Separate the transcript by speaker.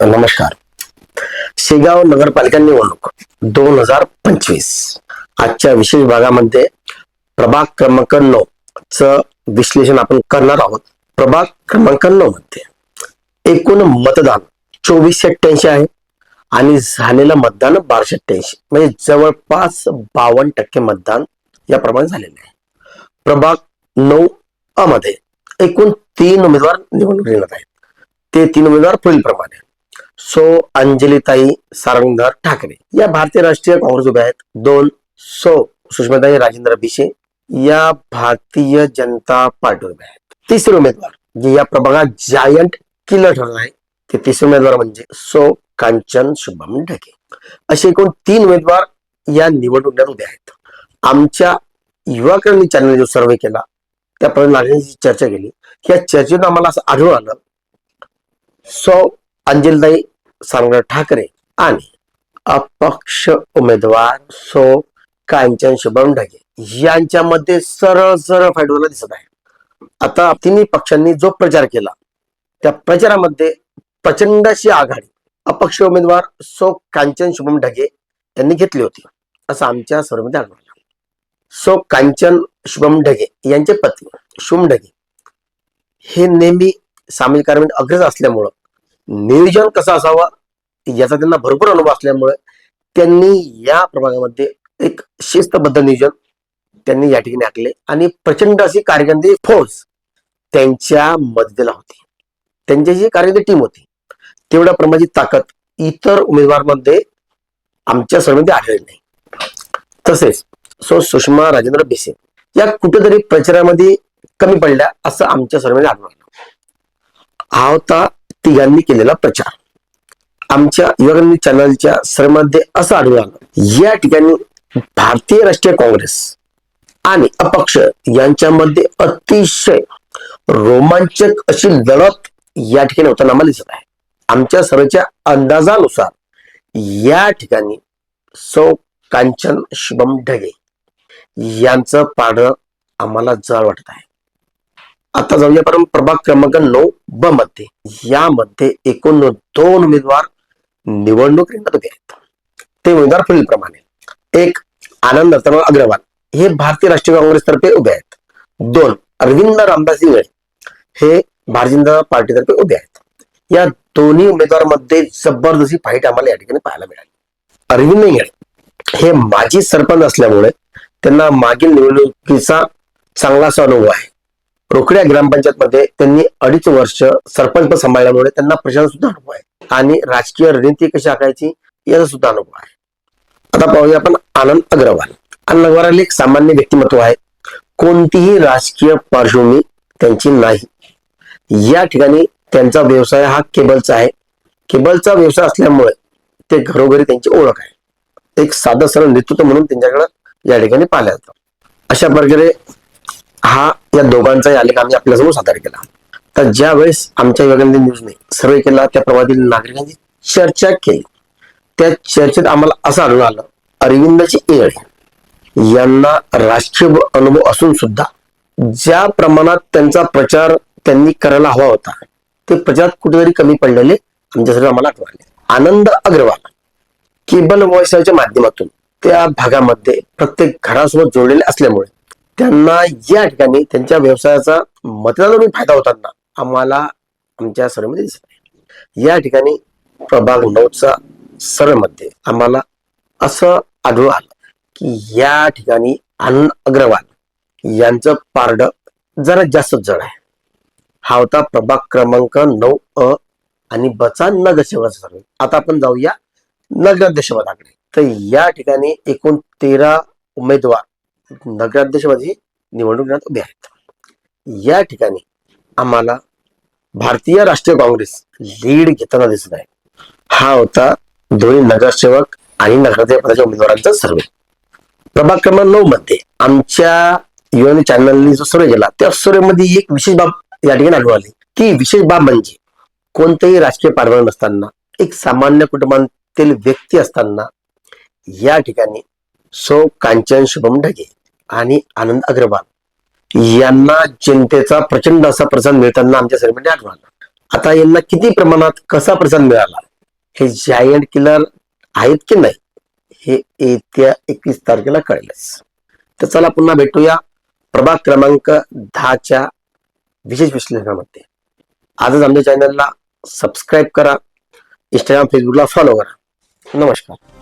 Speaker 1: नमस्कार. शेगाव नगरपालिका निवडणूक दोन हजार पंचवीस. आजच्या विशेष भागामध्ये प्रभाग क्रमांक नऊ च विश्लेषण आपण करणार आहोत. प्रभाग क्रमांक नऊ मध्ये एकूण मतदान चोवीसशे अठ्ठ्याऐंशी आहे आणि झालेलं मतदान बाराशे अठ्ठ्याऐंशी म्हणजे जवळपास बावन्न टक्के मतदान या प्रमाणे झालेले आहे. प्रभाग नऊ अ मध्ये एकूण तीन उमेदवार निवडणूक येणार आहेत. ते तीन उमेदवार पुढील प्रमाणे सो अंजलीताई सारंगधर ठाकरे. या भारतीय राष्ट्रीय काँग्रेस उभ्या आहेत. दोन सो सुषमाताई राजेंद्र भिशे या भारतीय जनता पार्टी उभ्या आहेत. तिसरे उमेदवार जे या प्रभागात जायंट किलर ठरला आहे ते तिसरे उमेदवार म्हणजे सो कांचन शुभम ढगे. असे एकूण तीन उमेदवार या निवडणुकीत उभे आहेत. आमच्या युवाकरणी चॅनल जो सर्वे केला त्याप्रमाणे नागरिकांची चर्चा केली. या चर्चेतून आम्हाला असं आढळून आलं सो अंजलताई सारंगराव ठाकरे आणि अपक्ष उमेदवार सो कांचन शुभम ढगे यांच्यामध्ये सरळ सरळ फाईट होताना दिसत आहे. आता तिन्ही पक्षांनी जो प्रचार केला त्या प्रचारामध्ये प्रचंड अशी आघाडी अपक्ष उमेदवार सो कांचन शुभम ढगे यांनी घेतली होती असं आमच्या सर्वमध्ये आढळलं. सो कांचन शुभम ढगे यांचे पती शुभम ढगे हे नेहमी सामाजिक कार्यामध्ये अग्रज असल्यामुळं नियोजन कसं असावं याचा त्यांना भरपूर अनुभव असल्यामुळे त्यांनी या प्रभागामध्ये एक शिस्तबद्ध नियोजन त्यांनी या ठिकाणी आखले आणि प्रचंड अशी कार्यकर्ते फौज त्यांच्या मदतीला होती. त्यांची जी कार्यकर्ते टीम होती तेवढ्या प्रमाणाची ताकद इतर उमेदवारांमध्ये आमच्या सर्वांमध्ये आढळली नाही. तसेच सो सुषमा राजेंद्र भिसे या कुठेतरी प्रचारामध्ये कमी पडल्या असं आमच्या सर्वांमध्ये आढळलं. हा होता तिघांनी केलेला प्रचार. आमच्या युवकांनी चॅनलच्या सर्वांमध्ये असं आढळून आलं. या ठिकाणी भारतीय राष्ट्रीय काँग्रेस आणि अपक्ष यांच्यामध्ये अतिशय रोमांचक अशी लढत या ठिकाणी होताना आम्हाला दिसत आहे. आमच्या सर्वेच्या अंदाजानुसार या ठिकाणी सौ कांचन शुभम ढगे यांचं पाडं आम्हाला जळ वाटत आहे. आता जाऊया परम प्रभाग क्रमांक नऊ ब मध्ये. यामध्ये एकूण दोन उमेदवार निवडणूक रिंगणात उभे आहेत. ते उमेदवार पुढील प्रमाणे एक आनंद रतनलाल अग्रवाल. हे भारतीय राष्ट्रीय काँग्रेस तर्फे उभे आहेत. दोन अरविंद रामदास इंगळे. हे भारतीय जनता पार्टीतर्फे उभे आहेत. या दोन्ही उमेदवारांमध्ये जबरदस्ती फाईट आम्हाला या ठिकाणी पाहायला मिळाली. अरविंद इंगळे हे माजी सरपंच असल्यामुळे त्यांना मागील निवडणुकीचा चांगला असा अनुभव आहे. रोकड्या ग्रामपंचायत मध्ये त्यांनी अडीच वर्ष सरपंच पद सांभाळल्यामुळे त्यांना प्रशासन सुद्धा अनुभव आहे. आणि राजकीय रणनीती कशी आखायची याचा सुद्धा अनुभव आहे. आता पाहूया आपण आनंद अग्रवाल. आनंद अग्रवाल एक सामान्य व्यक्तिमत्व आहे. कोणतीही राजकीय पार्श्वभूमी त्यांची नाही. या ठिकाणी त्यांचा व्यवसाय हा केबलचा आहे. केबलचा व्यवसाय असल्यामुळे ते घरोघरी त्यांची ओळख आहे. एक साधं सरळ नेतृत्व म्हणून त्यांच्याकडे या ठिकाणी पाहिलं जातं. अशा प्रकारे हा या दोघांचाही आलेख आम्ही आपल्यासमोर सादर केला. तर ज्या वेळेस आमच्या विभागाने न्यूजने सर्वे केला त्या प्रभातील नागरिकांची चर्चा केली त्या चर्चेत आम्हाला असं आढळून आलं अरविंदची इंगळे यांना राष्ट्रीय अनुभव असून सुद्धा ज्या प्रमाणात त्यांचा प्रचार त्यांनी करायला हवा होता ते प्रचारात कुठेतरी कमी पडलेले आमच्यासाठी आम्हाला आठवले आनंद अग्रवाल केबल वॉयसच्या माध्यमातून त्या भागामध्ये प्रत्येक घरासोबत जोडलेले असल्यामुळे त्यांना या ठिकाणी त्यांच्या व्यवसायाचा मतदानावर फायदा होताना आम्हाला आमच्या सर्वेमध्ये दिसत आहे. या ठिकाणी प्रभाग नऊचा सर्वेमध्ये आम्हाला असं आढळून आलं की या ठिकाणी अन्न अग्रवाल यांचं पारड जरा जास्त जड आहे. हा होता प्रभाग क्रमांक नऊ अ आणि बचा नगरसेवकाचा सर्वे. आता आपण जाऊया नगराध्यक्ष पदाकडे. तर या ठिकाणी एकूण तेरा उमेदवार नगराध्यक्षपदी घेण्यात उभे आहेत. या ठिकाणी आम्हाला भारतीय राष्ट्रीय काँग्रेस लीड घेताना दिसत आहे. हा होता दोन्ही नगरसेवक आणि नगराध्यक्ष पदाच्या उमेदवारांचा सर्वे. प्रभाग क्रमांक नऊ मध्ये आमच्या युएन चॅनलने जो सर्वे केला त्या सर्वेमध्ये एक विशेष बाब या ठिकाणी आढळून आली. की विशेष बाब म्हणजे कोणतेही राजकीय पारवण नसताना एक सामान्य कुटुंबातील व्यक्ती असताना या ठिकाणी सो कांचन शुभम ढगे आणि आनंद अग्रवाल यांना जनतेचा प्रचंड असा प्रसाद मिळताना आमच्या सर्वांनी आठवण आता यांना किती प्रमाणात कसा प्रसाद मिळाला? हे जायंट किलर आहेत की नाही? हे येत्या एकवीस तारखेला कळेलच. तर चला पुन्हा भेटूया प्रभाग क्रमांक दहाच्या विशेष विश्लेषणामध्ये. आजच आमच्या चॅनलला सबस्क्राईब करा. इंस्टाग्राम फेसबुकला फॉलो करा. नमस्कार.